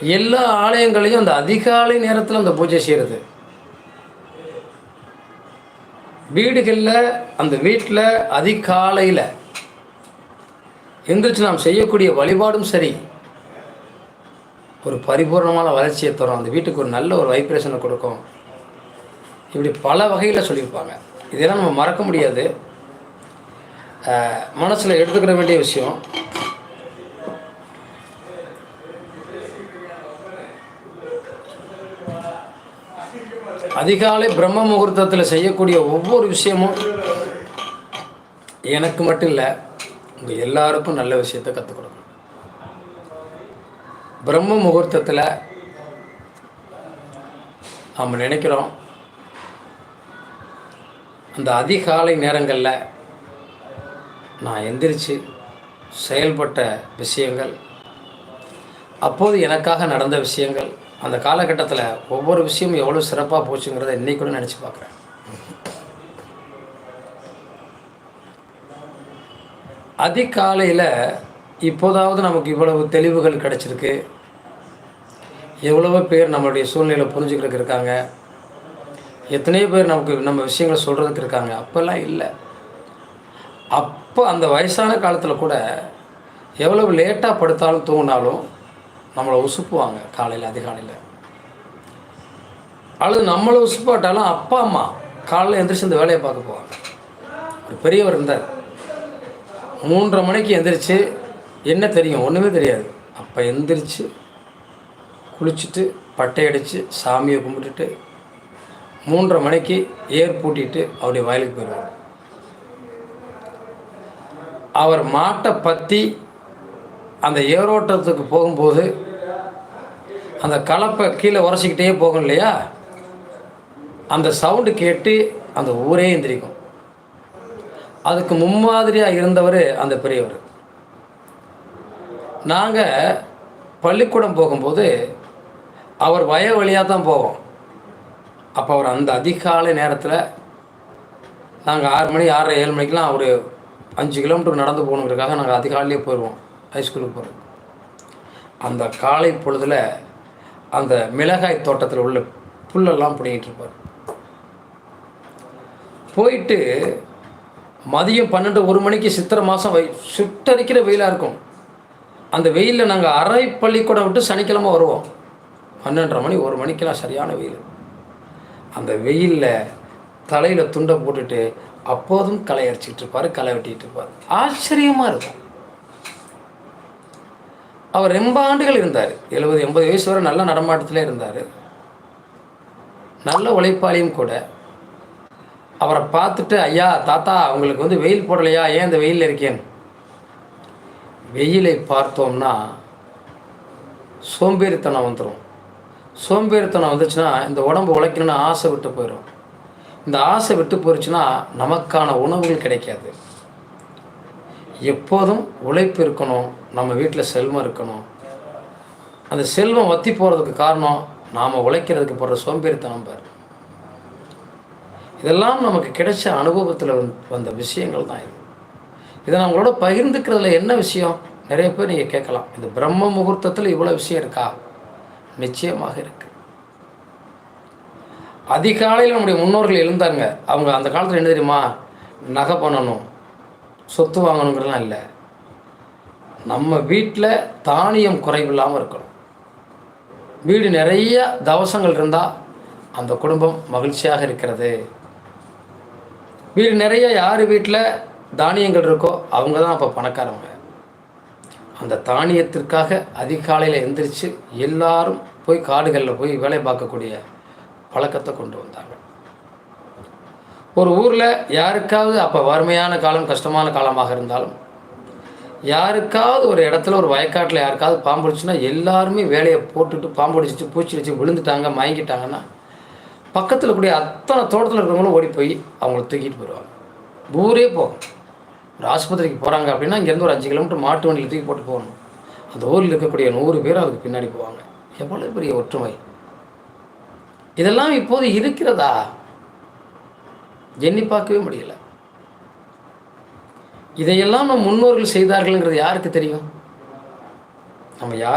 எல்லா ஆலயங்களையும் அந்த அதிகாலை நேரத்தில் அந்த பூஜை செய்கிறது வீடுகளில் அந்த வீட்டில் அதிகாலையில் எந்திரிச்சு நாம் செய்யக்கூடிய வழிபாடும் சரி. ஒரு பரிபூர்ணமான வளர்ச்சியை தரும். அந்த வீட்டுக்கு ஒரு நல்ல ஒரு வைப்ரேஷனை கொடுக்கும். இப்படி பல வகையில் சொல்லியிருப்பாங்க. இதெல்லாம் நம்ம மறக்க முடியாது. மனசில் எடுத்துக்கிற வேண்டிய விஷயம். அதிகாலை பிரம்ம முகூர்த்தத்தில் செய்யக்கூடிய ஒவ்வொரு விஷயமும் எனக்கு மட்டும் இல்லை உங்கள் எல்லாருக்கும் நல்ல விஷயத்தை கற்றுக் கொடுக்கணும். பிரம்ம முகூர்த்தத்தில் நாம் நினைக்கிறோம் அந்த அதிகாலை நேரங்களில் நான் எந்திரிச்சு செயல்பட்ட விஷயங்கள் அப்போது எனக்காக நடந்த விஷயங்கள் அந்த காலகட்டத்தில் ஒவ்வொரு விஷயமும் எவ்வளோ சிறப்பாக போச்சுங்கிறத இன்னைக்கு கூட நினச்சி பார்க்குறேன். அதிகாலையில் இப்போதாவது நமக்கு இவ்வளவு தெளிவுகள் கிடச்சிருக்கு. எவ்வளவோ பேர் நம்மளுடைய சூழ்நிலை புரிஞ்சுக்கிறதுக்கு இருக்காங்க. எத்தனையோ பேர் நமக்கு நம்ம விஷயங்களை சொல்கிறதுக்கு இருக்காங்க. அப்போல்லாம் இல்லை. அப்போ அந்த வயசான காலத்தில் கூட எவ்வளவு லேட்டாக படுத்தாலும் தூங்கினாலும் நம்மளை உசுப்புவாங்க காலையில் அதிகாலையில். அல்லது நம்மளை உசுப்பாட்டாலும் அப்பா அம்மா காலையில் எந்திரிச்சு இந்த வேலையை பார்க்க போவாங்க. ஒரு பெரியவர் இருந்தார். மூன்றரை மணிக்கு எந்திரிச்சு என்ன தெரியும்? ஒன்றுமே தெரியாது. அப்போ எந்திரிச்சு குளிச்சுட்டு பட்டை அடித்து சாமியை கும்பிட்டுட்டு மூன்றரை மணிக்கு ஏர் பூட்டிட்டு அவருடைய வயலுக்கு போயிடுவார். அவர் மாட்டை பற்றி அந்த ஏரோட்டத்துக்கு போகும்போது அந்த கலப்பை கீழே உரைச்சிக்கிட்டே போகும் இல்லையா? அந்த சவுண்டு கேட்டு அந்த ஊரே எந்திரிக்கும். அதுக்கு முன்மாதிரியாக இருந்தவர் அந்த பெரியவர். நாங்கள் பள்ளிக்கூடம் போகும்போது அவர் வய வழியாக தான் போவோம். அப்போ அவர் அந்த அதிகாலை நேரத்தில் நாங்கள் ஆறு மணி ஆறரை ஏழு மணிக்கெலாம் ஒரு அஞ்சு கிலோமீட்டர் நடந்து போகணுங்கிறதுக்காக நாங்கள் அதிகாலையிலே போயிடுவோம் ஹைஸ்கூலுக்கு போகிறோம் அந்த காலை பொழுதில் அந்த மிளகாய் தோட்டத்தில் உள்ள புல்லெல்லாம் பிடிங்கிட்டு இருப்பார் போயிட்டு மதியம் பன்னெண்டு ஒரு மணிக்கு சித்திரை மாதம் வை சுட்டரிக்கிற வெயிலாக இருக்கும். அந்த வெயிலில் நாங்கள் அரை பள்ளிக்கூடம் விட்டு சனிக்கிழமை வருவோம். பன்னெண்டரை மணி ஒரு மணிக்கெல்லாம் சரியான வெயில். அந்த வெயிலில் தலையில் துண்டை போட்டுட்டு அப்போதும் களை அரைச்சிக்கிட்டு இருப்பார் களை வெட்டிகிட்டு இருப்பார் ஆச்சரியமாக இருக்கும். அவர் ரொம்ப ஆண்டுகள் இருந்தார். எழுபது எண்பது வயசு வரை நல்ல நடமாட்டத்தில் இருந்தார். நல்ல உழைப்பாளியும் கூட. அவரை பார்த்துட்டு ஐயா தாத்தா அவங்களுக்கு வந்து வெயில் போடலையா? ஏன் இந்த வெயிலில் இருக்கேன்? வெயிலை பார்த்தோம்னா சோம்பேறித்தனம் வந்துடும் சோம்பேறித்தனம் வந்துச்சுன்னா இந்த உடம்பு உழைக்கணும்னு ஆசை விட்டு போயிடும் இந்த ஆசை விட்டு போயிடுச்சுன்னா நமக்கான உணவுகள் கிடைக்காது. எப்போதும் உழைப்பு இருக்கணும் நம்ம வீட்டில் செல்வம் இருக்கணும். அந்த செல்வம் வத்தி போகிறதுக்கு காரணம் நாம் உழைக்கிறதுக்கு போடுற சோம்பேறித்தனம் பார். இதெல்லாம் நமக்கு கிடைச்ச அனுபவத்தில் வந்த விஷயங்கள் தான் இது. இதை நான் உங்களோட பகிர்ந்துக்கிறதுல என்ன விஷயம்? நிறைய பேர் நீங்கள் கேட்கலாம். இந்த பிரம்ம முகூர்த்தத்தில் இவ்வளோ விஷயம் இருக்கா? நிச்சயமாக இருக்கு. அதிகாலையில் நம்முடைய முன்னோர்கள் எழுந்தாங்க. அவங்க அந்த காலத்தில் என்ன தெரியுமா? நகை பண்ணணும். சொத்து வாங்கணுங்கிறதுலாம் இல்லை. நம்ம வீட்டில் தானியம் குறைவில்லாமல் இருக்கணும். வீடு நிறைய தவசங்கள் இருந்தால் அந்த குடும்பம் மகிழ்ச்சியாக இருக்கிறது. வீடு நிறைய யார் வீட்டில் தானியங்கள் இருக்கோ அவங்க தான் அப்போ பணக்காரவங்க அந்த தானியத்திற்காக அதிகாலையில் எந்திரிச்சு எல்லாரும் போய் காடுகளில் போய் வேலை பார்க்கக்கூடிய பழக்கத்தை கொண்டு வந்தாங்க. ஒரு ஊரில் யாருக்காவது அப்போ வறுமையான காலம் கஷ்டமான காலமாக இருந்தாலும் யாருக்காவது ஒரு இடத்துல ஒரு வயக்காட்டில் யாருக்காவது பாம்பு அடிச்சுன்னா எல்லாருமே வேலையை போட்டுட்டு பாம்பு அடிச்சிட்டு பூச்சி வச்சு விழுந்துட்டாங்க மயங்கிட்டாங்கன்னா பக்கத்தில் கூடிய அத்தனை தோட்டத்தில் இருக்கிறவங்களும் ஓடி போய் அவங்கள தூக்கிட்டு போயிடுவாங்க. ஊரே போகும். ஒரு ஆஸ்பத்திரிக்கு போகிறாங்க அப்படின்னா இங்கேருந்து ஒரு அஞ்சு கிலோமீட்டர் மாட்டு வண்டியில் தூக்கி போட்டு போகணும். அந்த ஊரில் இருக்கக்கூடிய நூறு பேர் அதுக்கு பின்னாடி போவாங்க. எவ்வளோ பெரிய ஒற்றுமை. இதெல்லாம் இப்போது இருக்கிறதா? எண்ணி பார்க்கவே முடியல. இதையெல்லாம் நம் முன்னோர்கள் செய்தார்கள்ங்கிறது யாருக்கு தெரியும்? நம்ம யார்